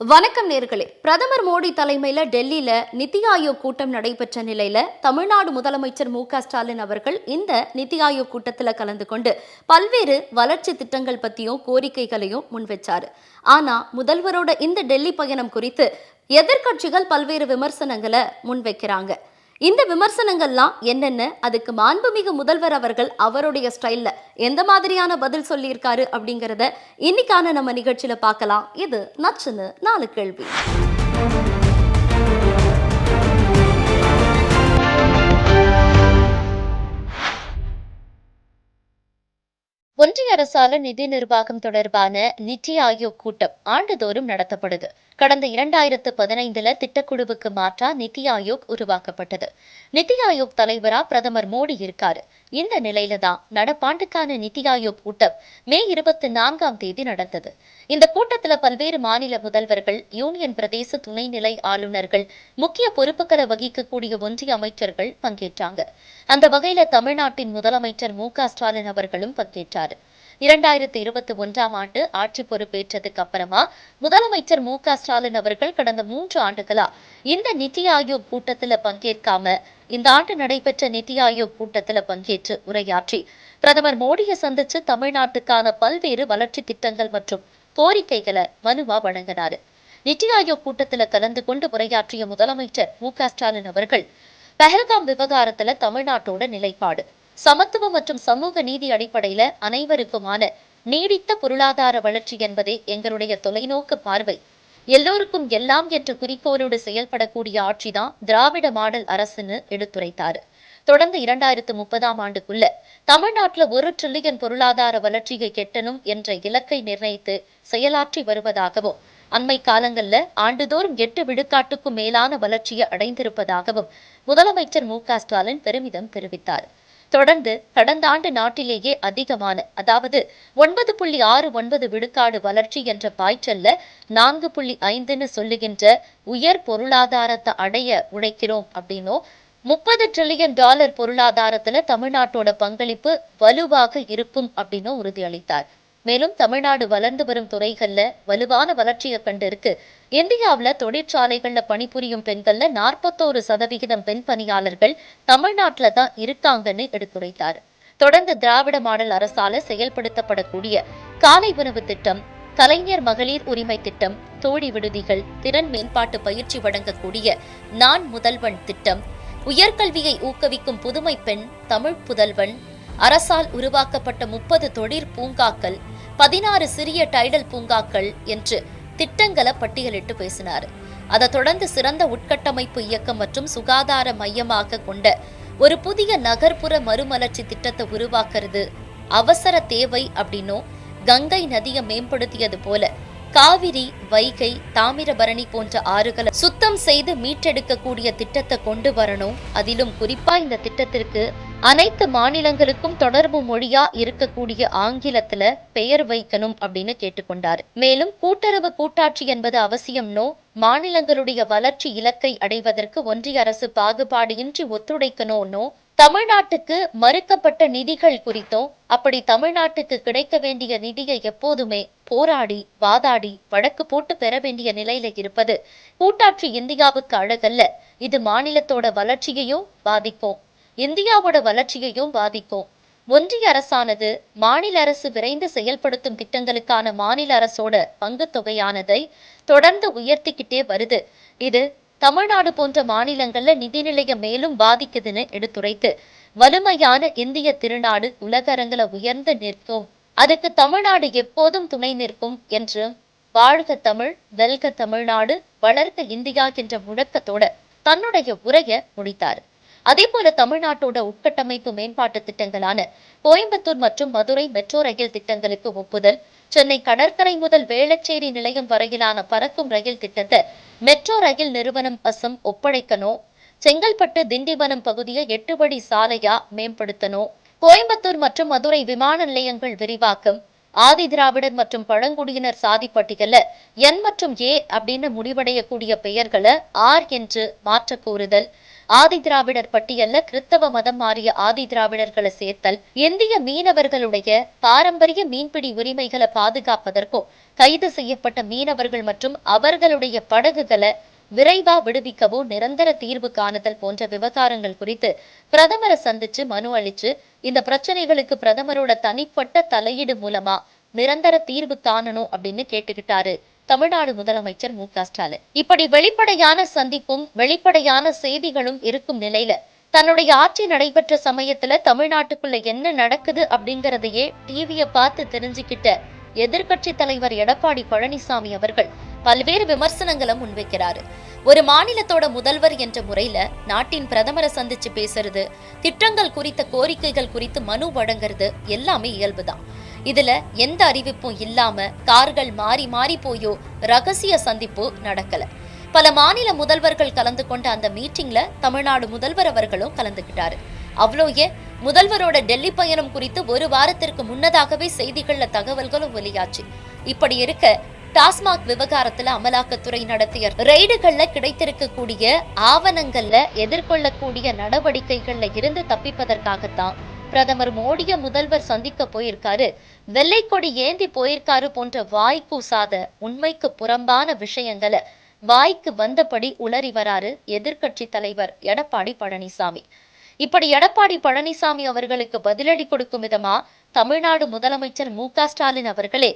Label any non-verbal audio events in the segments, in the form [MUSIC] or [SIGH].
வணக்கம் நேர்களே. பிரதமர் மோடி தலைமையில டெல்லியில நித்தி ஆயோக் கூட்டம் நடைபெற்ற நிலையில தமிழ்நாடு முதலமைச்சர் மு ஸ்டாலின் அவர்கள் இந்த நித்தி ஆயோக் கூட்டத்துல கலந்து கொண்டு பல்வேறு வளர்ச்சி திட்டங்கள் பத்தியும் கோரிக்கைகளையும் முன்வச்சாரு. ஆனா முதல்வரோட இந்த டெல்லி பயணம் குறித்து எதிர்க்கட்சிகள் பல்வேறு விமர்சனங்களை முன்வைக்கிறாங்க. இந்த விமர்சனங்கள்லாம் என்னென்ன? அதுக்கு மாண்புமிகு முதல்வர் அவர்கள் அவருடைய ஸ்டைலில் எந்த மாதிரியான பதில் சொல்லியிருக்காரு அப்படிங்கிறத இன்னைக்கான நம்ம நிகழ்ச்சியில பார்க்கலாம். இது நச்சுன்னு நாலு கேள்வி. ஒன்றிய அரசால நிதி நிர்வாகம் தொடர்பான நிதி ஆயோக் கூட்டம் ஆண்டுதோறும் நடத்தப்படுது. கடந்த இரண்டாயிரத்து பதினைந்துல திட்டக்குழுவுக்கு மாற்றா நித்தி ஆயோக் உருவாக்கப்பட்டது. நித்தி ஆயோக் தலைவரா பிரதமர் மோடி இருக்காரு. இந்த நிலையில தான் நடப்பாண்டுக்கான நித்தி ஆயோக் கூட்டம் மே இருபத்தி நான்காம் தேதி நடந்தது. இந்த கூட்டத்துல பல்வேறு மாநில முதல்வர்கள் யூனியன் பிரதேச துணைநிலை ஆளுநர்கள் முக்கிய பொறுப்புகளை வகிக்கக்கூடிய ஒன்றிய அமைச்சர்கள் பங்கேற்றாங்க. அந்த வகையில தமிழ்நாட்டின் முதலமைச்சர் மு க ஸ்டாலின் அவர்களும் பங்கேற்றார். இரண்டாயிரத்தி இருபத்தி ஒன்றாம் ஆண்டு ஆட்சி பொறுப்பேற்றதுக்கு அப்புறமா முதலமைச்சர் மு ஸ்டாலின் அவர்கள் கடந்த மூன்று ஆண்டுகளா இந்த நிதி ஆயோக் கூட்டத்துல பங்கேற்காம இந்த ஆண்டு நடைபெற்ற நிதி ஆயோக் கூட்டத்துல பங்கேற்று உரையாற்றி பிரதமர் மோடியை சந்திச்சு தமிழ்நாட்டுக்கான பல்வேறு வளர்ச்சி திட்டங்கள் மற்றும் கோரிக்கைகளை மனுவா வழங்கினாரு. நிதி ஆயோக் கூட்டத்துல கலந்து கொண்டு உரையாற்றிய முதலமைச்சர் மு ஸ்டாலின் அவர்கள் பெஹல்காம் விவகாரத்துல தமிழ்நாட்டோட நிலைப்பாடு சமத்துவம் மற்றும் சமூக நீதி அடிப்படையில அனைவருக்குமான நீடித்த பொருளாதார வளர்ச்சி என்பதே எங்களுடைய தொலைநோக்கு பார்வை. எல்லோருக்கும் எல்லாம் என்ற குறிக்கோளோடு செயல்படக்கூடிய ஆட்சிதான் திராவிட மாடல் அரசுன்னு எடுத்துரைத்தார். தொடர்ந்து இரண்டாயிரத்து முப்பதாம் ஆண்டுக்குள்ள தமிழ்நாட்டுல ஒரு ட்ரில்லியன் பொருளாதார வளர்ச்சியை கெட்டணும் என்ற இலக்கை நிர்ணயித்து செயலாற்றி வருவதாகவும் அண்மை காலங்கள்ல ஆண்டுதோறும் எட்டு விழுக்காட்டுக்கும் மேலான வளர்ச்சியை அடைந்திருப்பதாகவும் முதலமைச்சர் மு க ஸ்டாலின் பெருமிதம் தெரிவித்தார். தொடர்ந்து கடந்த ஆண்டு நாட்டிலேயே அதிகமான அதாவது ஒன்பது புள்ளி ஆறு ஒன்பது விழுக்காடு வளர்ச்சி என்ற பாய்ச்சல்ல நான்கு புள்ளி ஐந்துன்னு சொல்லுகின்ற உயர் பொருளாதாரத்தை அடைய உழைக்கிறோம் அப்படின்னும் முப்பது ட்ரில்லியன் டாலர் பொருளாதாரத்துல தமிழ்நாட்டோட பங்களிப்பு வலுவாக இருக்கும் அப்படின்னு உறுதியளித்தார். மேலும் தமிழ்நாடு வளர்ந்து வரும் துறைகள்ல வலுவான வளர்ச்சியை கண்டிருக்கு. இந்தியாவில் தொழிற்சாலைகள்ல பணிபுரியும் பெண்கள்ல நாற்பத்தோரு சதவிகிதம் பெண் பணியாளர்கள் தமிழ்நாட்டுல தான் இருக்காங்கன்னு எடுத்துரைத்தார். தொடர்ந்து திராவிட மாடல் அரசால செயல்படுத்தப்படக்கூடிய காலை உணவு திட்டம் கலைஞர் மகளிர் உரிமை திட்டம் தோழி விடுதிகள் திறன் மேம்பாட்டு பயிற்சி வழங்கக்கூடிய நான் முதல்வன் திட்டம் உயர்கல்வியை ஊக்குவிக்கும் புதுமை பெண் தமிழ் புதல்வன் அரசால் உருவாக்கப்பட்ட முப்பது தொழிற் பூங்காக்கள் பதினாறு சிறிய டைடல் பூங்காக்கள் என்று திட்டங்களை பட்டியலிட்டு பேசினார். அதை தொடர்ந்து சிறந்த உட்கட்டமைப்பு இயக்கம் மற்றும் சுகாதார மையமாக கொண்ட ஒரு புதிய நகர்ப்புற மறுமலர்ச்சி திட்டத்தை உருவாக்குறது அவசர தேவை அப்படின்னும் கங்கை நதியை மேம்படுத்தியது போல காவிரி வைகை தாமிரபரணி போன்ற ஆறுகளை சுத்தம் செய்து மீட்டெடுக்கக்கூடிய திட்டத்தை கொண்டு வரணும். அதிலும் குறிப்பா இந்த திட்டத்திற்கு அனைத்து மாநிலங்களுக்கும் தொடர்பு மொழியா இருக்கக்கூடிய ஆங்கிலத்துல பெயர் வைக்கணும் அப்படின்னு கேட்டுக்கொண்டார். மேலும் கூட்டுறவு கூட்டாட்சி என்பது அவசியம்னோ மாநிலங்களுடைய வளர்ச்சி இலக்கை அடைவதற்கு ஒன்றிய அரசு பாகுபாடின்றி ஒத்துழைக்கணும்னோ தமிழ்நாட்டுக்கு மறுக்கப்பட்ட நிதிகள் குறித்தும் அப்படி தமிழ்நாட்டுக்கு கிடைக்க வேண்டிய நிதியை எப்போதுமே போராடி வாதாடி வழக்கு போட்டு பெற வேண்டிய நிலையில இருப்பது கூட்டாட்சி இந்தியாவுக்கு அழகல்ல. இது மாநிலத்தோட வளர்ச்சியையும் பாதிக்கும். இந்தியாவோட வளர்ச்சியையும் பாதிக்கும். ஒன்றிய அரசானது மாநில அரசு விரைந்து செயல்படுத்தும் திட்டங்களுக்கான மாநில அரசோட பங்கு தொகையானதை தொடர்ந்து உயர்த்திக்கிட்டே வருது. இது தமிழ்நாடு போன்ற மாநிலங்கள்ல நிதிநிலையை மேலும் பாதிக்குதுன்னு எடுத்துரைத்து வலிமையான இந்திய திருநாடு உலக உயர்ந்து நிற்கும். அதுக்கு தமிழ்நாடு எப்போதும் துணை நிற்கும் என்று வாழ்க தமிழ் வெல்க தமிழ்நாடு வளர்க்க இந்தியா என்ற முழக்கத்தோட தன்னுடைய உரையை முடித்தார். அதே போல தமிழ்நாட்டோட உட்கட்டமைப்பு மேம்பாட்டு திட்டங்களான கோயம்புத்தூர் மற்றும் மதுரை மெட்ரோ ரயில் திட்டங்களுக்கு ஒப்புதல் சென்னை கடற்கரை முதல் வேளச்சேரி நிலையம் வரையிலான பறக்கும் ரயில் திட்டத்தை மெட்ரோ ரயில் நிறுவனம் அசம் ஒப்படைக்கணும். செங்கல்பட்டு திண்டிவனம் பகுதியை எட்டு வழி சாலையா மேம்படுத்தணும். கோயம்புத்தூர் மற்றும் மதுரை விமான நிலையங்கள் விரிவாக்கம் ஆதி திராவிடர் மற்றும் பழங்குடியினர் சாதி பட்டியல என் மற்றும் ஏ அப்படின்னு முடிவடையக்கூடிய பெயர்களை ஆர் என்று மாற்ற கோருதல் ஆதி திராவிடர் பட்டியல்ல கிறித்தவ மதம் மாறிய ஆதி திராவிடர்களை சேர்த்தல் இந்திய மீனவர்களுடைய பாரம்பரிய மீன்பிடி உரிமைகளை பாதுகாப்பதற்கும் கைது செய்யப்பட்ட மீனவர்கள் மற்றும் அவர்களுடைய படகுகளை விரைவா விடுவிக்கவோ நிரந்தர தீர்வு காணுதல் போன்ற விவகாரங்கள் குறித்து பிரதமரை சந்திச்சு மனு அளிச்சு இந்த பிரச்சனைகளுக்கு பிரதமரோட தனிப்பட்ட தலையீடு மூலமா நிரந்தர தீர்வு காணணும் அப்படின்னு கேட்டுக்கிட்டாரு தமிழ்நாடு முதலமைச்சர் மு க ஸ்டாலின். இப்படி வெளிப்படையான சந்திப்பும் வெளிப்படையான செய்திகளும் இருக்கும் நிலையில தன்னுடைய ஆட்சி நடைபெற்ற சமயத்துல தமிழ்நாட்டுக்குள்ள என்ன நடக்குது அப்படிங்கறதையே டிவிய பார்த்து தெரிஞ்சுக்கிட்ட எதிர்க்கட்சி தலைவர் எடப்பாடி பழனிசாமி அவர்கள் பல்வேறு விமர்சனங்களை முன்வைக்கிறாரு. ஒரு மாநிலத்தோட முதல்வர் என்ற முறையில நாட்டின் பிரதமரை சந்திச்சு பேசுறது திட்டங்கள் குறித்த கோரிக்கைகள் குறித்து மனு வழங்குறது எல்லாமே இயல்புதான். இதுல எந்த அறிவிப்பும் இல்லாம கார்கள் மாறி மாறி போயோ ரகசிய சந்திப்பு நடக்கல. பல மாநில முதல்வர்கள் கலந்து கொண்ட அந்த மீட்டிங்ல தமிழ்நாடு முதல்வர் அவர்களும் கலந்துகிட்டாரு அவ்வளோ ஏன்? முதல்வரோட டெல்லி பயணம் குறித்து ஒரு வாரத்திற்கு முன்னதாகவே செய்திகள்ல தகவல்களும் வெளியாச்சு. இப்படி இருக்க டாஸ்மாக் விவகாரத்துல அமலாக்கத்துறை நடத்திய ரெய்டுகள்ல கிடைத்திருக்கக்கூடிய ஆவணங்கள்ல எதிர்கொள்ளக்கூடிய நடவடிக்கைகள்ல இருந்து தப்பிப்பதற்காகத்தான் பிரதமர் மோடிய முதல்வர் சந்திக்க போயிருக்காரு. வெள்ளை கொடி ஏந்தி போயிருக்காரு போன்ற வாய் கூசாத உண்மைக்கு புறம்பான விஷயங்களை வாய்க்கு வந்தபடி உளறி வராரு எதிர்க்கட்சி தலைவர் எடப்பாடி பழனிசாமி. இப்படி எடப்பாடி பழனிசாமி அவர்களுக்கு பதிலடி கொடுக்கும் விதமா தமிழ்நாடு முதலமைச்சர் மு ஸ்டாலின் அவர்களே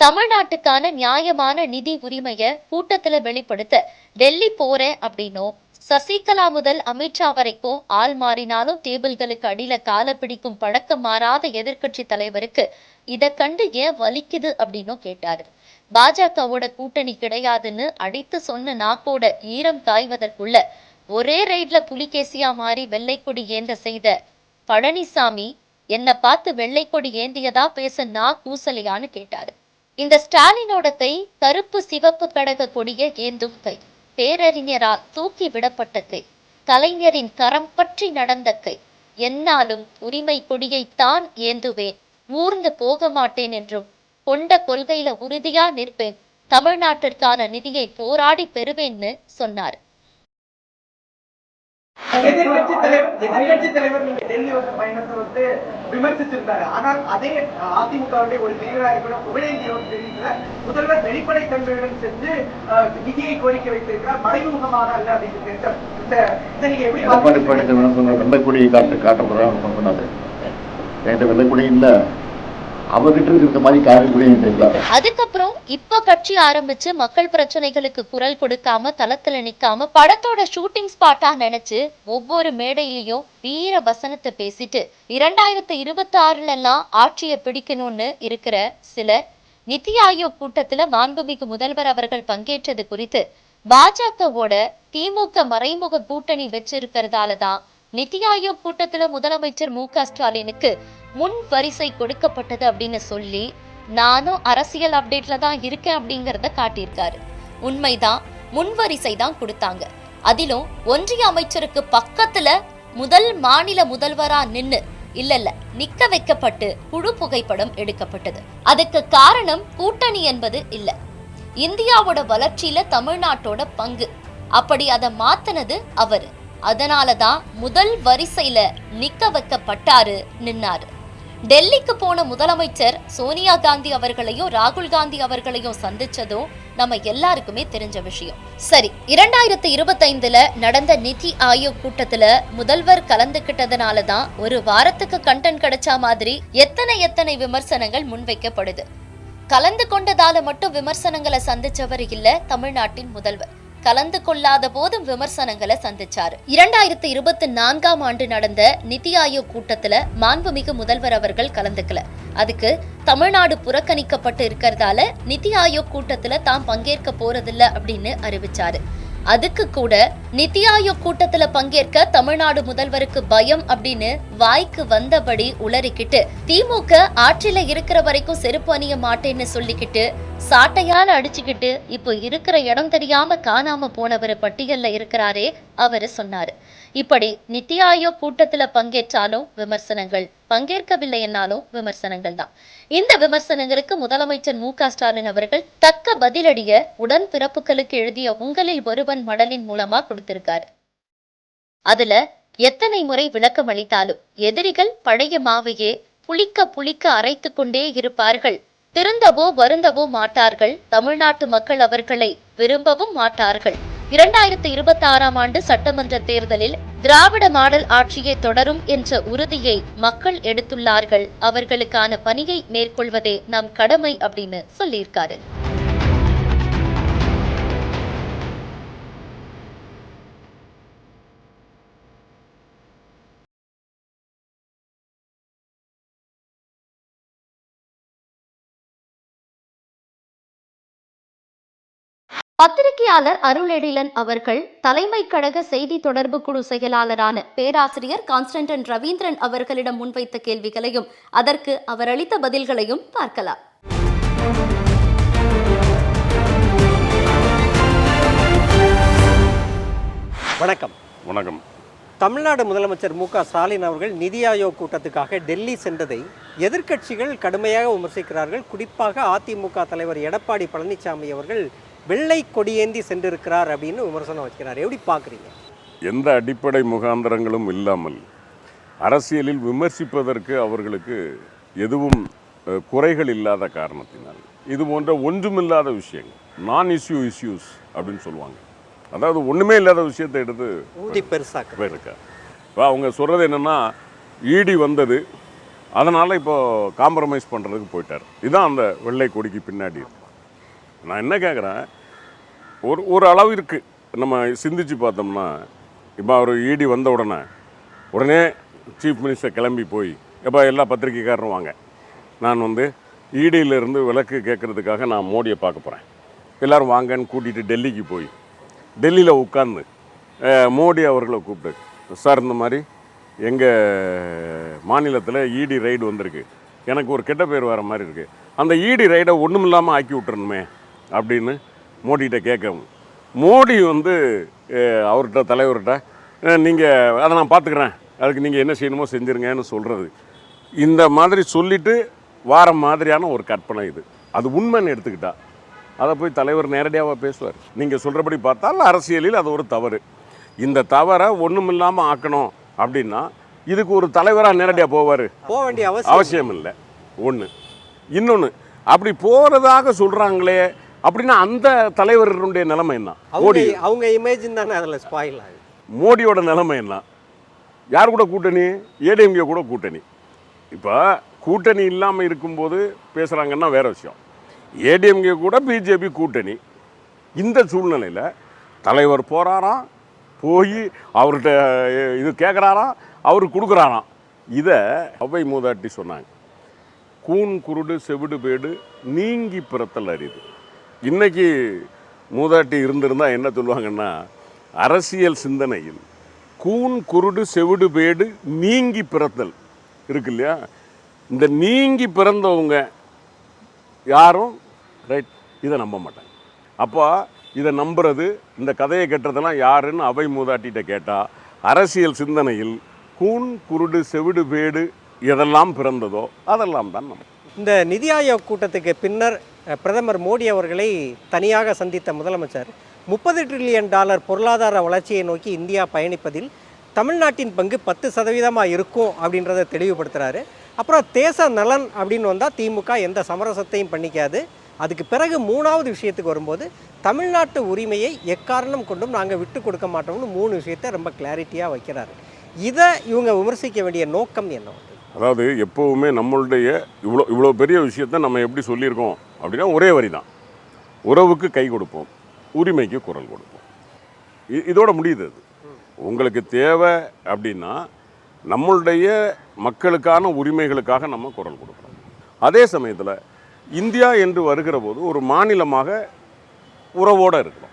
தமிழ்நாட்டுக்கான நியாயமான நிதி உரிமையை கூட்டத்துல வெளிப்படுத்த டெல்லி போறேன் அப்படின்னும் சசிகலா முதல் அமித்ஷா வரைக்கும் ஆள் மாறினாலும் டேபிள்களுக்கு அடியில கால பிடிக்கும் பழக்கம் மாறாத எதிர்க்கட்சி தலைவருக்கு இத கண்டு ஏன் வலிக்குது அப்படின்னும் கேட்டாரு. பாஜகவோட கூட்டணி கிடையாதுன்னு அடித்து சொன்ன நாக்கோட ஈரம் காய்வதற்குள்ள ஒரே ரைட்ல புலிகேசியா மாறி வெள்ளைக்கொடி ஏந்த செய்த பழனிசாமி என்னை பார்த்து வெள்ளைக்கொடி ஏந்தியதா பேச நான் கூசலியான்னு கேட்டாரு. இந்த ஸ்டாலினோட கை கருப்பு சிவப்பு கடக கொடிய ஏந்தும் கை. பேரறிஞரால் தூக்கி விடப்பட்ட கை. கலைஞரின் கரம் பற்றி நடந்த கை. என்னாலும் உரிமை கொடியைத்தான் ஏந்துவேன். ஊர்ந்து போக மாட்டேன் என்றும் கொண்ட கொள்கையில உறுதியா நிற்பேன். தமிழ்நாட்டிற்கான நிதியை போராடி பெறுவேன்னு சொன்னார். எதிர்கட்சி தலைவர் எதிர்கட்சி தலைவர் நீங்க டெல்லி வந்து பயணத்தை வந்து விமர்சிச்சிருந்தாரு ஆனால் அதே அதிமுகவுடைய ஒரு தீவிர கூட புகழேந்தி வந்து முதல்வர் வெளிப்படை தன்மையுடன் சென்று நிதியை கோரிக்கை வைத்திருக்கிறார். மறைமுகமாக அல்ல அப்படின்னு ரொம்ப கூடிய காட்டு காட்டப்படுறாங்க போறாங்க சொன்னாரு என்கிட்ட வெள்ளைக்குடி அவர்கிட்ட இருக்கிற மாதிரி காரியம் என்கிட்ட அதுக்கப்புறம் இப்ப கட்சி ஆரம்பிச்சு மக்கள் பிரச்சனைகளுக்கு குரல் கொடுக்காம தளத்துல நிக்காம படத்தோட ஷூட்டிங் ஸ்பாட்டா நினைச்சு ஒவ்வொரு மேடையிலையும் வீர வசனத்தை பேசிட்டு இரண்டாயிரத்தி இருபத்தி ஆறுல எல்லாம் ஆட்சியை பிடிக்கணும்னு இருக்கிற சிலர் நித்தி ஆயோக் கூட்டத்துல மாண்புமிகு முதல்வர் அவர்கள் பங்கேற்றது குறித்து பாஜகவோட திமுக மறைமுக கூட்டணி வச்சிருக்கிறதால தான் நித்தி ஆயோக் கூட்டத்துல முதலமைச்சர் மு க ஸ்டாலினுக்கு முன் வரிசை கொடுக்கப்பட்டது அப்படின்னு சொல்லி நானும் அரசியல் அப்டேட்ல தான் இருக்கேன் அப்படிங்கறத காட்டியிருக்காரு. உண்மைதான் முன்வரிசை தான் கொடுத்தாங்க. அதிலும் ஒன்றிய அமைச்சருக்கு பக்கத்துல முதல் மாநில முதல்வரா நின்னு இல்ல இல்ல நிக்க வைக்கப்பட்டு குழு புகைப்படம் எடுக்கப்பட்டது. அதுக்கு காரணம் கூட்டணி என்பது இல்ல. இந்தியாவோட வளர்ச்சியில தமிழ்நாட்டோட பங்கு. அப்படி அதை மாத்தினது அவரு. அதனாலதான் முதல் வரிசையில நிக்க வைக்கப்பட்டாரு நின்னாரு. டெல்லிக்கு போன முதலமைச்சர் சோனியா காந்தி அவர்களையும் ராகுல் காந்தி அவர்களையும் சந்திச்சதும் நம்ம எல்லாருக்குமே தெரிஞ்ச விஷயம். சரி இரண்டாயிரத்தி இருபத்தைந்துல நடந்த நிதி ஆயோக் கூட்டத்துல முதல்வர் கலந்துகிட்டதுனால தான் ஒரு வாரத்துக்கு கண்டென்ட் கிடைச்சா மாதிரி எத்தனை எத்தனை விமர்சனங்கள் முன்வைக்கப்படுது. கலந்து கொண்டதால மட்டும் விமர்சனங்களை சந்திச்சவர் இல்ல தமிழ்நாட்டின் முதல்வர். கலந்து கொள்ளாத போதும் விமர்சனங்களை சந்திச்சாரு. இரண்டாயிரத்தி இருபத்தி நான்காம் ஆண்டு நடந்த நிதி ஆயோக் கூட்டத்துல மாண்புமிகு முதல்வர் அவர்கள் கலந்துக்கல. அதுக்கு தமிழ்நாடு புறக்கணிக்கப்பட்டு இருக்கிறதால நிதி ஆயோக் கூட்டத்துல தாம் பங்கேற்க போறதில்ல அப்படின்னு அறிவிச்சாரு. அதுக்கு கூட நித்தி ஆயோக் கூட்டத்துல பங்கேற்க தமிழ்நாடு முதல்வருக்கு பயம் அப்படின்னு வாய்க்கு வந்தபடி உளறிக்கிட்டு திமுக ஆட்சியில இருக்கிற வரைக்கும் செருப்பு அணிய மாட்டேன்னு சொல்லிக்கிட்டு சாட்டையால அடிச்சுக்கிட்டு இப்போ இருக்கிற இடம் தெரியாம காணாம போனவர் பட்டியல்ல இருக்கிறாரே அவரு சொன்னாரு. இப்படி நித்தி ஆயோக் கூட்டத்துல பங்கேற்றாலும் விமர்சனங்கள் பங்கேற்கவில்லை என்னாலும் விமர்சனங்கள் தான். இந்த விமர்சனங்களுக்கு முதலமைச்சர் மு க ஸ்டாலின் அவர்கள் தக்க பதிலடிய உடன் பிறப்புகளுக்கு எழுதிய உங்களில் ஒருவன் மடலின் மூலமா கொடுத்திருக்காரு. அதுல எத்தனை முறை விளக்கம் அளித்தாலும் எதிரிகள் பழைய மாவையே புளிக்க புளிக்க அரைத்து கொண்டே இருப்பார்கள். திருந்தவோ வருந்தவோ மாட்டார்கள். தமிழ்நாட்டு மக்கள் அவர்களை விரும்பவும் மாட்டார்கள். இரண்டாயிரத்தி இருபத்தி ஆறாம் ஆண்டு சட்டமன்ற தேர்தலில் திராவிட மாடல் ஆட்சியை தொடரும் என்ற உறுதியை மக்கள் எடுத்துள்ளார்கள். அவர்களுக்கான பணியை மேற்கொள்வதே நம் கடமை அப்படின்னு சொல்லியிருக்காரு. பத்திரிகையாளர் அருளெழிலன் அவர்கள் தலைமை கழக செய்தி தொடர்பு குழு செயலாளரான பேராசிரியர் கான்ஸ்டன்டன் ரவீந்திரன் அவர்களிடம் முன்வைத்த கேள்விகளையும் அதற்கு அவர் அளித்த பதில்களையும் பார்க்கலாம். வணக்கம். வணக்கம். தமிழ்நாடு முதலமைச்சர் மு க ஸ்டாலின் அவர்கள் நிதி ஆயோக் கூட்டத்துக்காக டெல்லி சென்றதை எதிர்க்கட்சிகள் கடுமையாக விமர்சிக்கிறார்கள். குறிப்பாக அதிமுக தலைவர் எடப்பாடி பழனிசாமி அவர்கள் வெள்ளை கொடியேந்தி சென்றிருக்கிறார் அப்படின்னு விமர்சனம் வைக்கிறார் எப்படி பார்க்குறீங்க? எந்த அடிப்படை முகாந்திரங்களும் இல்லாமல் அரசியலில் விமர்சிப்பதற்கு அவர்களுக்கு எதுவும் குறைகள் இல்லாத காரணத்தினால். இது போன்ற ஒன்றுமில்லாத விஷயங்கள். நான் இஷ்யூ இஷ்யூஸ் அப்படின்னு சொல்லுவாங்க. அதாவது ஒன்றுமே இல்லாத விஷயத்தை எடுத்து ஊதி பெருசாக்க போயிருக்கா இப்போ அவங்க சொல்கிறது என்னென்னா ஈடி வந்தது. அதனால் இப்போ காம்ப்ரமைஸ் பண்ணுறதுக்கு போயிட்டார். இதுதான் அந்த வெள்ளை கொடிக்கு பின்னாடி நான் என்ன கேட்குறேன் ஒரு ஒரு அளவு இருக்குது நம்ம சிந்திச்சு பார்த்தோம்னா இப்போ அவர் இடி வந்த உடனே உடனே சீஃப் மினிஸ்டர் கிளம்பி போய் எப்போ எல்லா பத்திரிக்கைக்காரரும் வாங்க. நான் வந்து ஈடியிலிருந்து விலக்கு கேட்குறதுக்காக நான் மோடியை பார்க்க போகிறேன் எல்லாரும் வாங்கன்னு கூட்டிகிட்டு டெல்லிக்கு போய் டெல்லியில் உட்காந்து மோடி அவர்களை கூப்பிட்டு சார் இந்த மாதிரி எங்கள் மாநிலத்தில் இடி ரைடு வந்திருக்கு. எனக்கு ஒரு கெட்ட பேர் வர மாதிரி இருக்குது அந்த இடி ரைடை ஒன்றும் இல்லாமல் ஆக்கி விட்டுறணுமே. அப்படின்னு மோடிகிட்ட கேட்கவும். மோடி வந்து அவர்கிட்ட தலைவர்கிட்ட நீங்கள் அதை நான் பார்த்துக்கிறேன். அதுக்கு நீங்கள் என்ன செய்யணுமோ செஞ்சுருங்கன்னு சொல்கிறது இந்த மாதிரி சொல்லிட்டு வார மாதிரியான ஒரு கற்பனை இது. அது உண்மைன்னு எடுத்துக்கிட்டா. அதை போய் தலைவர் நேரடியாக பேசுவார். நீங்கள் சொல்கிறபடி பார்த்தால் அரசியலில் அது ஒரு தவறு. இந்த தவறை ஒன்றும் இல்லாமல் ஆக்கணும் அப்படின்னா இதுக்கு ஒரு தலைவராக நேரடியாக போவார். போக வேண்டிய அவசியம் அவசியம் இல்லை. ஒன்று இன்னொன்று அப்படி போகிறதாக சொல்கிறாங்களே அப்படின்னா அந்த தலைவருடைய நிலைமை என்ன? மோடி. அவங்க இமேஜ் தானே அதில் ஸ்பாயில் ஆகுது. மோடியோட நிலைமை என்ன? யார் கூட கூட்டணி? ஏடிஎம்கே கூட கூட்டணி. இப்போ கூட்டணி இல்லாமல் இருக்கும்போது பேசுகிறாங்கன்னா வேற விஷயம். ஏடிஎம்கே கூட பிஜேபி கூட்டணி. இந்த சூழ்நிலையில் தலைவர் போகிறாராம் போய் அவர்கிட்ட இது கேட்குறாராம் அவர் கொடுக்குறாராம். இதை அவை மூதாட்டி சொன்னாங்க. கூன் குருடு செவிடு பேடு நீங்கி பிறத்தல் அரிது. இன்றைக்கி மூதாட்டி இருந்திருந்தால் என்ன சொல்லுவாங்கன்னா அரசியல் சிந்தனையில் கூன் குருடு செவிடு பேடு நீங்கி பிறத்தல் இருக்கு இல்லையா? இந்த நீங்கி பிறந்தவங்க யாரும் ரைட் இதை நம்ப மாட்டாங்க. அப்போ இதை நம்புறது இந்த கதையை கட்டுறதெல்லாம் யாருன்னு அவை மூதாட்டிகிட்ட கேட்டால் அரசியல் சிந்தனையில் கூன் குருடு செவிடு பேடு எதெல்லாம் பிறந்ததோ அதெல்லாம் தான் நம்ம இந்த நிதி ஆயோக் கூட்டத்துக்கு பின்னர் பிரதமர் மோடி அவர்களை தனியாக சந்தித்த முதலமைச்சர் முப்பது ட்ரில்லியன் டாலர் பொருளாதார வளர்ச்சியை நோக்கி இந்தியா பயணிப்பதில் தமிழ்நாட்டின் பங்கு பத்து சதவீதமாக இருக்கும் அப்படின்றத தெளிவுபடுத்துகிறாரு அப்புறம் தேச நலன் அப்படின்னு வந்தால் திமுக எந்த சமரசத்தையும் பண்ணிக்காது. அதுக்கு பிறகு மூணாவது விஷயத்துக்கு வரும்போது தமிழ்நாட்டு உரிமையை எக்காரணம் கொண்டும் நாங்கள் விட்டு கொடுக்க மாட்டோம்னு மூணு விஷயத்தை ரொம்ப கிளாரிட்டியாக வைக்கிறாரு. இதை இவங்க விமர்சிக்க வேண்டிய நோக்கம் என்ன? அதாவது எப்போவுமே நம்மளுடைய இவ்வளோ இவ்வளோ பெரிய விஷயத்த நம்ம எப்படி சொல்லியிருக்கோம் அப்படின்னா ஒரே வரி தான் உறவுக்கு கை கொடுப்போம் உரிமைக்கு குரல் கொடுப்போம். இதோட முடியுது அது. உங்களுக்கு தேவை அப்படின்னா நம்மளுடைய மக்களுக்கான உரிமைகளுக்காக நம்ம குரல் கொடுக்குறோம் அதே சமயத்தில் இந்தியா என்று வருகிற போது ஒரு மாநிலமாக உறவோடு இருக்கிறோம்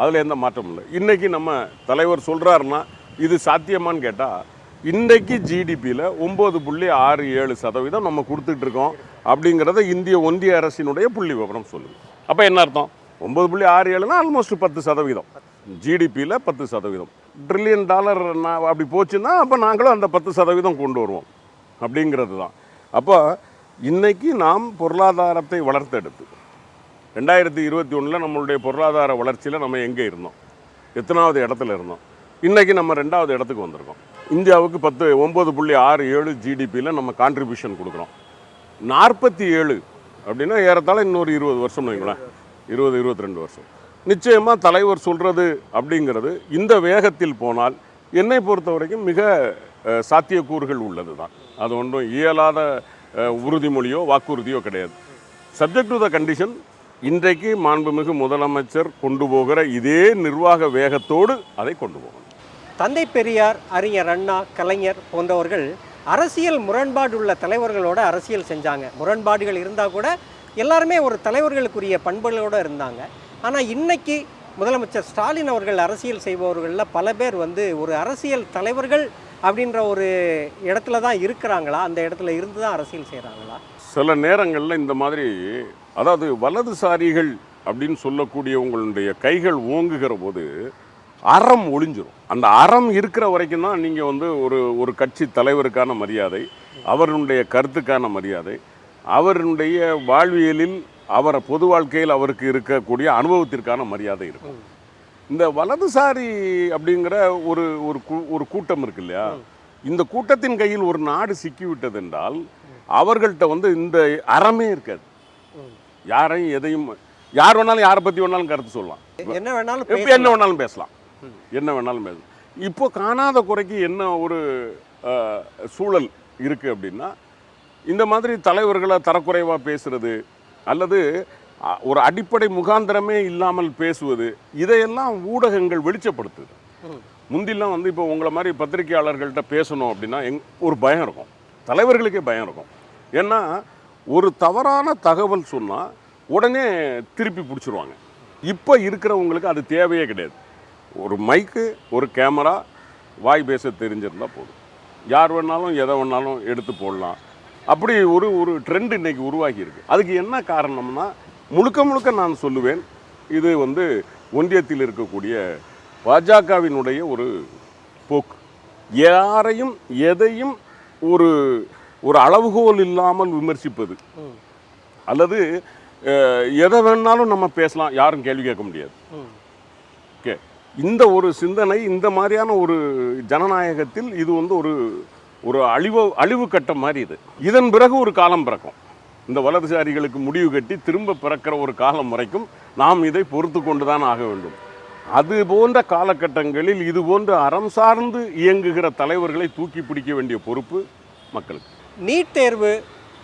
அதில் எந்த மாற்றமும் இல்லை. இன்னைக்கு நம்ம தலைவர் சொல்கிறாருன்னா இது சாத்தியமான்னு கேட்டால் இன்றைக்கு ஜிடிபியில் ஒம்பது புள்ளி ஆறு ஏழு சதவீதம் நம்ம கொடுத்துட்ருக்கோம் அப்படிங்கிறத இந்திய ஒன்றிய அரசினுடைய புள்ளி விவரம் சொல்லுது. அப்போ என்ன அர்த்தம்? ஒம்பது புள்ளி ஆறு ஏழுனா ஆல்மோஸ்ட் பத்து சதவீதம். ஜிடிபியில் பத்து சதவீதம். ட்ரில்லியன் டாலர் நான் அப்படி போச்சுன்னா அப்போ நாங்களும் அந்த பத்து சதவீதம் கொண்டு வருவோம். அப்படிங்கிறது தான். அப்போ இன்றைக்கி நாம் பொருளாதாரத்தை வளர்த்தெடுத்து ரெண்டாயிரத்தி இருபத்தி ஒன்றில் நம்மளுடைய பொருளாதார வளர்ச்சியில் நம்ம எங்கே இருந்தோம்? எத்தனாவது இடத்துல இருந்தோம்? இன்றைக்கி நம்ம ரெண்டாவது இடத்துக்கு வந்திருக்கோம். இந்தியாவுக்கு பத்து ஒம்பது புள்ளி ஆறு ஏழு ஜிடிபியில் நம்ம கான்ட்ரிபியூஷன் கொடுக்குறோம். நாற்பத்தி ஏழு அப்படின்னா ஏறத்தாழ இன்னொரு இருபது வருஷம் வைங்களேன். இருபது இருபத்தி ரெண்டு வருஷம். நிச்சயமாக தலைவர் சொல்கிறது அப்படிங்கிறது இந்த வேகத்தில் போனால் என்னை பொறுத்த வரைக்கும் மிக சாத்தியக்கூறுகள் உள்ளது தான் அது ஒன்றும் இயலாத உறுதிமொழியோ வாக்குறுதியோ கிடையாது. சப்ஜெக்ட் டு த கண்டிஷன் இன்றைக்கு மாண்புமிகு முதலமைச்சர் கொண்டு போகிற இதே நிர்வாக வேகத்தோடு அதை கொண்டு போகணும். தந்தை பெரியார் அறிஞர் அண்ணா கலைஞர் போன்றவர்கள் அரசியல் முரண்பாடு உள்ள தலைவர்களோட அரசியல் செஞ்சாங்க. முரண்பாடுகள் இருந்தால் கூட எல்லாருமே ஒரு தலைவர்களுக்குரிய பண்புகளோடு இருந்தாங்க. ஆனால் இன்னைக்கு முதலமைச்சர் ஸ்டாலின் அவர்கள் அரசியல் செய்பவர்களில் பல பேர் வந்து ஒரு அரசியல் தலைவர்கள் அப்படின்ற ஒரு இடத்துல தான் இருக்கிறாங்களா? அந்த இடத்துல இருந்து தான் அரசியல் செய்கிறாங்களா சில நேரங்களில் இந்த மாதிரி அதாவது வலதுசாரிகள் அப்படின்னு சொல்லக்கூடியவங்களுடைய கைகள் ஓங்குகிற போது அறம் ஒளிஞ்சிரும். அந்த அறம் இருக்கிற வரைக்கும் தான் நீங்கள் வந்து ஒரு ஒரு கட்சி தலைவருக்கான மரியாதை அவருடைய கருத்துக்கான மரியாதை அவருடைய வாழ்வியலில் அவர் பொது வாழ்க்கையில் அவருக்கு இருக்கக்கூடிய அனுபவத்திற்கான மரியாதை இருக்கும். இந்த வலதுசாரி அப்படிங்கிற ஒரு ஒரு ஒரு கூட்டம் இருக்கு இல்லையா? இந்த கூட்டத்தின் கையில் ஒரு நாடு சிக்கிவிட்டது என்றால் அவர்கள்ட்ட வந்து இந்த அறமே இருக்காது. யாரையும் எதையும் யார் வேணாலும் யாரை பற்றி வேணாலும் கருத்து சொல்லலாம். என்ன வேணாலும். என்ன வேணாலும் பேசலாம். என்ன வேணாலும் பேசலாம் இப்போ காணாத குறைக்கு என்ன ஒரு சூழல் இருக்குது அப்படின்னா இந்த மாதிரி தலைவர்களை தரக்குறைவாக பேசுறது அல்லது ஒரு அடிப்படை முகாந்திரமே இல்லாமல் பேசுவது இதையெல்லாம் ஊடகங்கள் வெளிச்சப்படுத்துது. முந்திலாம் வந்து இப்போ உங்களை மாதிரி பத்திரிகையாளர்கள்ட்ட பேசணும் அப்படின்னா எங் ஒரு பயம் இருக்கும். தலைவர்களுக்கே பயம் இருக்கும். ஏன்னா ஒரு தவறான தகவல் சொன்னால் உடனே திருப்பி பிடிச்சிருவாங்க. இப்போ இருக்கிறவங்களுக்கு அது தேவையே கிடையாது. ஒரு மைக்கு ஒரு கேமரா வாய் பேச தெரிஞ்சிருந்தால் போதும். யார் வேணாலும் எதை வேணாலும் எடுத்து போடலாம். அப்படி ஒரு ஒரு ட்ரெண்ட் இன்னைக்கு உருவாகி இருக்கு. அதுக்கு என்ன காரணம்னா முழுக்க முழுக்க நான் சொல்லுவேன் இது வந்து ஒன்றியத்தில் இருக்கக்கூடிய பாஜகவினுடைய ஒரு போக்கு. யாரையும் எதையும் ஒரு ஒரு அளவுகோல் இல்லாமல் விமர்சிப்பது. அல்லது எதை வேணாலும் நம்ம பேசலாம் யாரும் கேள்வி கேட்க முடியாது. இந்த ஒரு சிந்தனை இந்த மாதிரியான ஒரு ஜனநாயகத்தில் இது வந்து ஒரு ஒரு அழிவு அழிவு கட்டம் மாதிரி இது. இதன் பிறகு ஒரு காலம் பிறக்கும். இந்த வலதுசாரிகளுக்கு முடிவு கட்டி திரும்ப பிறக்கிற ஒரு காலம் வரைக்கும் நாம் இதை பொறுத்து கொண்டு தான் ஆக வேண்டும். அது போன்ற காலகட்டங்களில் இது போன்ற அறம் சார்ந்து இயங்குகிற தலைவர்களை தூக்கி பிடிக்க வேண்டிய பொறுப்பு மக்களுக்கு. நீட் தேர்வு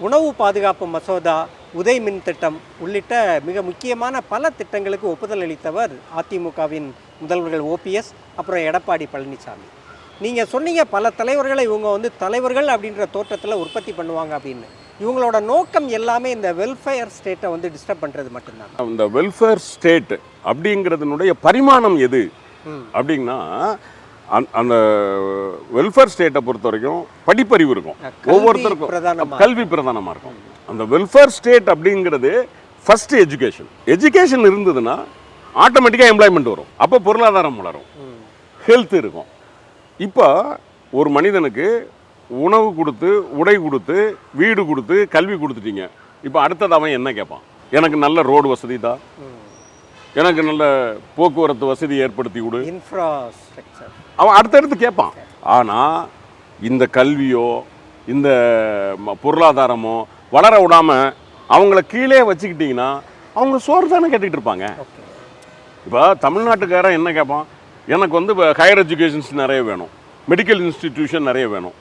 உணவு பாதுகாப்பு மசோதா உதய் மின் திட்டம் உள்ளிட்ட மிக முக்கியமான பல திட்டங்களுக்கு ஒப்புதல் அளித்தவர் அதிமுகவின் முதல்வர்கள் ஓபிஎஸ் அப்புறம் எடப்பாடி பழனிசாமி. நீங்கள் சொன்னீங்க பல தலைவர்களை இவங்க வந்து தலைவர்கள் அப்படின்ற தோற்றத்தில் உற்பத்தி பண்ணுவாங்க அப்படின்னு. இவங்களோட நோக்கம் எல்லாமே இந்த வெல்ஃபேர் ஸ்டேட்டை வந்து டிஸ்டர்ப் பண்ணுறது மட்டும்தான். இந்த வெல்ஃபேர் ஸ்டேட் அப்படிங்கிறதுனுடைய பரிமாணம் எது? அப்படின்னா அந்த- வெல்ஃபேர் ஸ்டேட்டை பொறுத்த வரைக்கும் படிப்பறிவு இருக்கும். ஒவ்வொருத்தருக்கும். கல்வி பிரதானமாக இருக்கும். அந்த வெல்ஃபேர் ஸ்டேட் அப்படிங்கிறது ஃபர்ஸ்ட் எஜுகேஷன் எஜுகேஷன் இருந்ததுன்னா ஆட்டோமேட்டிக்காக எம்ப்ளாய்மெண்ட் வரும். அப்போ பொருளாதாரம் வளரும். ஹெல்த் இருக்கும். இப்போ ஒரு மனிதனுக்கு உணவு கொடுத்து உடை கொடுத்து வீடு கொடுத்து கல்வி கொடுத்துட்டீங்க. இப்போ அடுத்தது அவன் என்ன கேட்பான்? எனக்கு நல்ல ரோடு வசதி தான் எனக்கு நல்ல போக்குவரத்து வசதி ஏற்படுத்தி கொடு. இன்ஃப்ராஸ்ட்ரக்சர் அவன் அடுத்தடுத்து கேட்பான். ஆனால் இந்த கல்வியோ இந்த பொருளாதாரமோ வளர விடாம அவங்கள கீழே வச்சுக்கிட்டிங்கன்னா அவங்க சோறு தானே கேட்டுக்கிட்டு இருப்பாங்க. இப்போ தமிழ்நாட்டுக்காரன் என்ன கேட்பான்? எனக்கு வந்து ஹையர் எஜுகேஷன்ஸ் நிறைய வேணும். மெடிக்கல் இன்ஸ்டிடியூஷன் நிறைய வேணும்.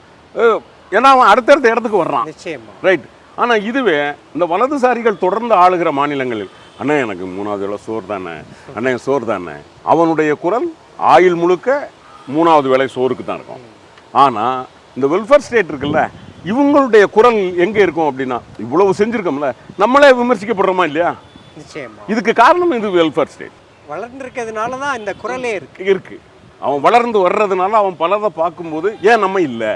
ஏன்னா அவன் அடுத்தடுத்த இடத்துக்கு வர்றான். நிச்சயமா. ரைட் ஆனால் இதுவே இந்த வலதுசாரிகள் தொடர்ந்து ஆளுகிற மாநிலங்களில் அண்ணே எனக்கு மூணாவது வேளை சோறு தானே? அண்ணே சோறு தானே? அவனுடைய குரல் ஆயுள் முழுக்க மூணாவது வேளை சோறுக்கு தான் இருக்கும். ஆனால் இந்த வெல்ஃபேர் ஸ்டேட் இருக்குல்ல இவங்களுடைய குரல் எங்கே இருக்கும் அப்படின்னா இவ்வளவு செஞ்சுருக்கோம்ல நம்மளே விமர்சிக்கப்படுறோமா இல்லையா? நிச்சயமா. இதுக்கு காரணம் இது வெல்ஃபேர் ஸ்டேட் வளர்ந்துருக்கிறதுனால தான் இந்த குரலே இருக்கு. இருக்கு. அவன் வளர்ந்து வர்றதுனால அவன் பலதை பார்க்கும்போது ஏன் நம்ம இல்லை?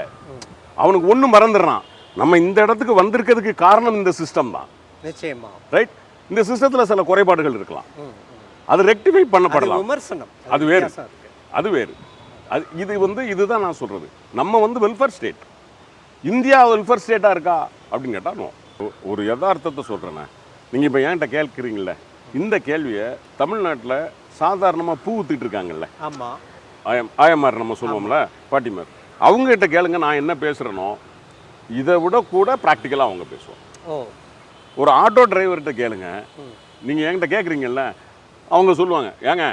அவனுக்கு ஒன்று மறந்துடுறான். நம்ம இந்த இடத்துக்கு வந்திருக்கிறதுக்கு காரணம் இந்த சிஸ்டம் தான். நிச்சயமா. ரைட் இந்த சிஸ்டத்தில் சில குறைபாடுகள் இருக்கலாம். அது ரெக்டிஃபை பண்ணப்படலாம். விமர்சனம். அது வேறு. அது வேறு. அது இது வந்து இதுதான் நான் சொல்றது. நம்ம வந்து வெல்ஃபேர் ஸ்டேட் இந்தியா வெல்ஃபேர் ஸ்டேட்டாக இருக்கா? அப்படின்னு கேட்டால் ஒரு யதார்த்தத்தை சொல்கிறேண்ணே நீங்கள் இப்போ என்கிட்ட கேட்குறீங்களே இந்த கேள்வியை தமிழ்நாட்டில் சாதாரணமாக பூ ஊத்திட்டு இருக்காங்கல்ல. ஆமா. ஆயம் ஆயமார் நம்ம சொல்லுவோம்ல பாட்டிமார். அவங்ககிட்ட கேளுங்க நான் என்ன பேசுகிறேனோ இதை விட கூட ப்ராக்டிக்கலாக அவங்க பேசுவோம் ஓ. ஒரு ஆட்டோ டிரைவர்கிட்ட கேளுங்க நீங்கள் என்கிட்ட கேட்குறீங்கல்ல அவங்க சொல்லுவாங்க ஏங்க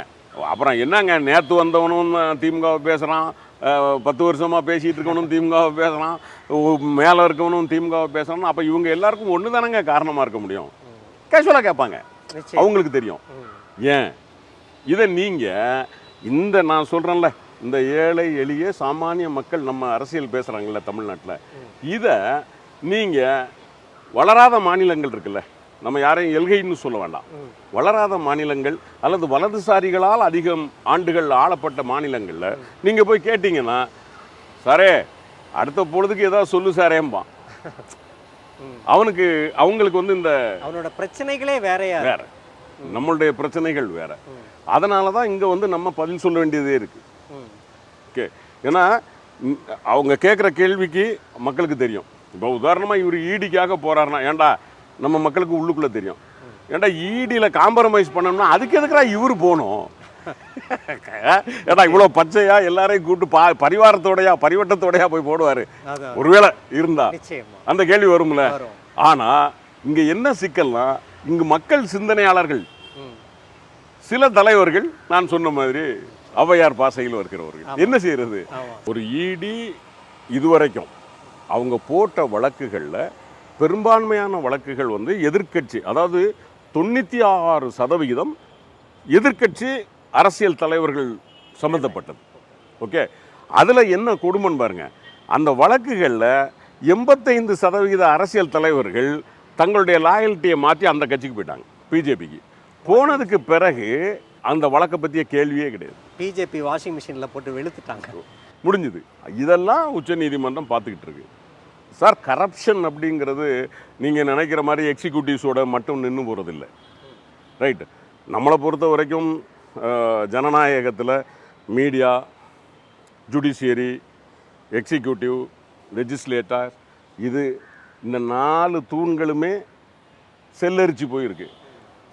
அப்புறம் என்னங்க நேற்று வந்தவனும் திமுகவை பேசுகிறான் பத்து வருஷமாக பேசிகிட்டு இருக்கவனும் திமுகவை பேசுகிறான் மேலே இருக்கவனும் திமுகவை பேசுகிறான் அப்போ இவங்க எல்லாருக்கும் ஒன்று தானங்க காரணமாக இருக்க முடியும்? கேஷுவலாக கேட்பாங்க. அவங்களுக்கு தெரியும். ஏன்? இதை நீங்கள் இந்த நான் சொல்கிறேன்ல இந்த ஏழை எளிய சாமானிய மக்கள் நம்ம அரசியல் பேசுகிறாங்கல்ல தமிழ்நாட்டில். இதை நீங்கள் வளராத மாநிலங்கள் இருக்குல்ல நம்ம யாரையும் எல்கைன்னு சொல்ல வேண்டாம். வளராத மாநிலங்கள் அல்லது வலதுசாரிகளால் அதிகம் ஆண்டுகள் ஆளப்பட்ட மாநிலங்களில் நீங்கள் போய் கேட்டிங்கன்னா சாரே அடுத்த பொழுதுக்கு ஏதாவது சொல்லு சாரேம்பான். [LAUGHS] அவனுக்கு அவங்களுக்கு வந்து இந்த அவனோட பிரச்சனைகளே வேறையா வேற. நம்மளுடைய பிரச்சனைகள் வேற. அதனால தான் இங்கே வந்து நம்ம பதில் சொல்ல வேண்டியதே இருக்கு. ஓகே. ஏன்னா அவங்க கேட்குற கேள்விக்கு மக்களுக்கு தெரியும். இப்போ உதாரணமாக இவர் ஈடிக்காக போறாருன்னா ஏன்டா நம்ம மக்களுக்கு உள்ளுக்குள்ளே தெரியும். ஏன்டா ஈடியில் காம்ப்ரமைஸ் பண்ணணும்னா அதுக்கு எதுக்குடா இவர் போகணும்? ஏடா இவ்வளோ பச்சையா எல்லாரையும் கூப்பிட்டு பா பரிவாரத்தோடையா பரிவட்டத்தோடையா போய் போடுவார். ஒருவேளை இருந்தா. அந்த கேள்வி வரும்ல? வரும். ஆனா இங்க என்ன சிக்கல்னா இங்கு மக்கள் சிந்தனையாளர்கள். சில தலைவர்கள் நான் சொன்ன மாதிரி ஔவையார் பாசையில் இருக்கிறவர்கள் என்ன செய்யறது ஒரு ஈடி இதுவரைக்கும் அவங்க போட்ட வழக்குகளில் பெரும்பான்மையான வழக்குகள் வந்து எதிர்க்கட்சி அதாவது தொண்ணூற்றி ஆறு சதவிகிதம் எதிர்க்கட்சி அரசியல் தலைவர்கள் சம்மந்தப்பட்டது ஓகே? அதில் என்ன கொடுமைன்னு பாருங்க. அந்த வழக்குகளில் எண்பத்தைந்து சதவிகித அரசியல் தலைவர்கள் தங்களுடைய லாயல்ட்டியை மாற்றி அந்த கட்சிக்கு போயிட்டாங்க பிஜேபிக்கு. போனதுக்கு பிறகு அந்த வழக்கை பற்றிய கேள்வியே கிடையாது. பிஜேபி வாஷிங் மிஷினில் போட்டு வெளுத்துட்டாங்க. முடிஞ்சுது. இதெல்லாம் உச்சநீதிமன்றம் பார்த்துக்கிட்டு இருக்கு. சார் கரப்ஷன் அப்படிங்கிறது நீங்கள் நினைக்கிற மாதிரி எக்ஸிக்யூட்டிவ்ஸோட மட்டும் நின்று போகிறதில்ல ரைட் நம்மளை பொறுத்த வரைக்கும் ஜனநாயகத்தில் மீடியா ஜுடிஷியரி எக்ஸிக்யூட்டிவ் லெஜிஸ்லேட்டர் இது இந்த நாலு தூண்களுமே செல்லரிச்சு போயிருக்கு.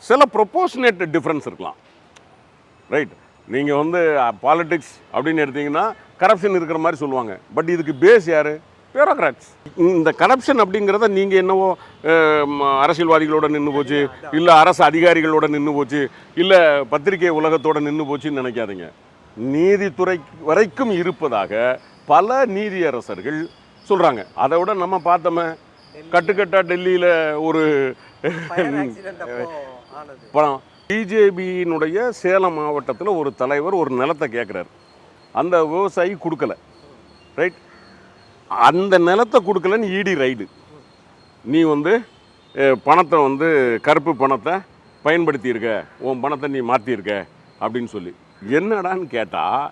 சில ப்ரொப்போஷனேட் டிஃப்ரென்ஸ் இருக்கலாம். ரைட் நீங்கள் வந்து பாலிட்டிக்ஸ் அப்படின்னு எடுத்தீங்கன்னா கரப்ஷன் இருக்கிற மாதிரி சொல்லுவாங்க. பட் இதுக்கு பேஸ் யார்? பியூரோக்ராட்ஸ் இந்த கரப்ஷன் அப்படிங்கிறத நீங்கள் என்னவோ அரசியல்வாதிகளோட நின்று போச்சு இல்லை அரசு அதிகாரிகளோட நின்று போச்சு இல்லை பத்திரிகை உலகத்தோட நின்று போச்சுன்னு நினைக்காதீங்க. நீதித்துறை வரைக்கும் இருப்பதாக பல நீதியரசர்கள் சொல்கிறாங்க அதை விட நம்ம பார்த்தோமே கட்டுக்கட்டா டெல்லியில் ஒரு பணம் பிஜேபியினுடைய சேலம் மாவட்டத்தில் ஒரு தலைவர் ஒரு நிலத்தை கேட்குறாரு அந்த விவசாயி கொடுக்கல. ரைட் அந்த நிலத்தை கொடுக்கலன்னு இடி ரைடு. நீ வந்து பணத்தை வந்து கருப்பு பணத்தை பயன்படுத்தியிருக்க உன் பணத்தை நீ மாற்றியிருக்க அப்படின்னு சொல்லி. என்னடான்னு கேட்டால்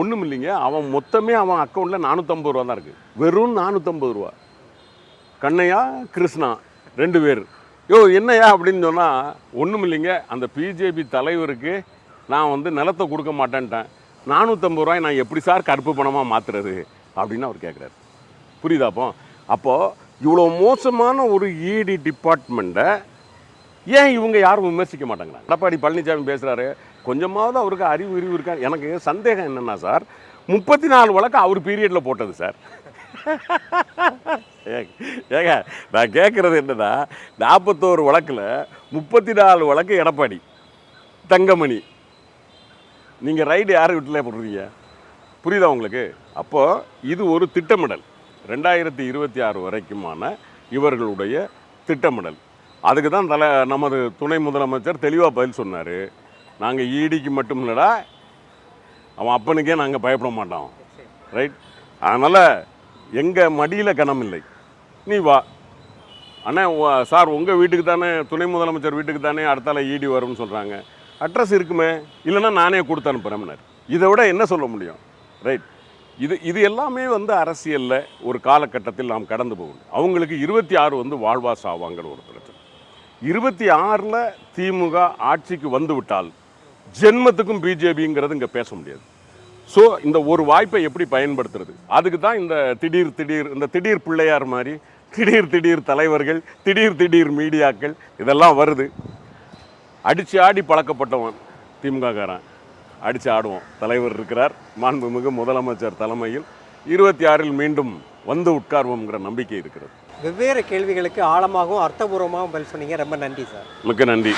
ஒன்றும் இல்லைங்க. அவன் மொத்தமே அவன் அக்கௌண்ட்டில் நானூற்றம்பது ரூபா தான் இருக்குது வெறும் நானூற்றம்பது ரூபா. கண்ணையா கிருஷ்ணா ரெண்டு பேர். யோ என்னையா அப்படின்னு சொன்னால் ஒன்றும் இல்லைங்க. அந்த பிஜேபி தலைவருக்கு நான் வந்து நிலத்தை கொடுக்க மாட்டேன்ட்டேன். நானூற்றம்பது ரூபாய் நான் எப்படி சார் கருப்பு பணமாக மாற்றுறது அப்படின்னு அவர் கேட்குறாரு புரியுதா அப்போது இவ்வளோ மோசமான ஒரு இடி டிபார்ட்மெண்ட்டை ஏன் இவங்க யாரும் விமர்சிக்க மாட்டாங்க எடப்பாடி பழனிசாமி பேசுகிறாரு கொஞ்சமாவது அவருக்கு அறிவு அறிவு இருக்கா? எனக்கு சந்தேகம் என்னென்னா சார் முப்பத்தி நாலு வழக்கு அவர் பீரியடில் போட்டது சார். [LAUGHS] ஏங்க நான் கேட்குறது என்னன்னா நாற்பத்தோரு வழக்கில் முப்பத்தி நாலு வழக்கு எடப்பாடி தங்கமணி. நீங்கள் ரைடு யார் வீட்டில் போடுறீங்க புரியுதா உங்களுக்கு? அப்போது இது ஒரு திட்டமிடல். ரெண்டாயிரத்தி இருபத்தி ஆறு வரைக்குமான இவர்களுடைய திட்டமிடல். அதுக்கு தான் தலை நமது துணை முதலமைச்சர் தெளிவாக பதில் சொன்னார். நாங்கள் ஈடிக்கு மட்டும் இல்லைடா அவன் அப்பனுக்கே நாங்கள் பயப்பட மாட்டோம். ரைட் அதனால் எங்கள் மடியில் கணம் இல்லை. நீ வா. அண்ணா சார் உங்கள் வீட்டுக்கு தானே துணை முதலமைச்சர் வீட்டுக்கு தானே அடுத்தால ஈடி வரும்னு சொல்கிறாங்க அட்ரஸ் இருக்குமே. இல்லைன்னா நானே கொடுத்து அனுப்புகிறேன் இதை விட என்ன சொல்ல முடியும்? ரைட் இது இது எல்லாமே வந்து அரசியலில் ஒரு காலகட்டத்தில் நாம் கடந்து போகணும் அவங்களுக்கு இருபத்தி ஆறு வந்து வாழ்வா சாவாங்கிற ஒரு பிரச்சனை. இருபத்தி ஆறில் திமுக ஆட்சிக்கு வந்துவிட்டால் ஜென்மத்துக்கும் பிஜேபிங்கிறது இங்கே பேச முடியாது. ஸோ இந்த ஒரு வாய்ப்பை எப்படி பயன்படுத்துறது? அதுக்கு தான் இந்த திடீர் திடீர் இந்த திடீர் பிள்ளையார் மாதிரி திடீர் திடீர் தலைவர்கள் திடீர் திடீர் மீடியாக்கள் இதெல்லாம் வருது. அடித்து ஆடி பழக்கப்பட்டவன் திமுககாரன். அடித்து ஆடுவோம். தலைவர் இருக்கிறார். மாண்புமிகு முதலமைச்சர் தலைமையில் இருபத்தி ஆறில் மீண்டும் வந்து உட்கார்வோம்ங்கிற நம்பிக்கை இருக்கிறது. வெவ்வேறு கேள்விகளுக்கு ஆழமாகவும் அர்த்தபூர்வமாகவும் பதில் சொன்னீங்க. ரொம்ப நன்றி சார். மிக்க நன்றி.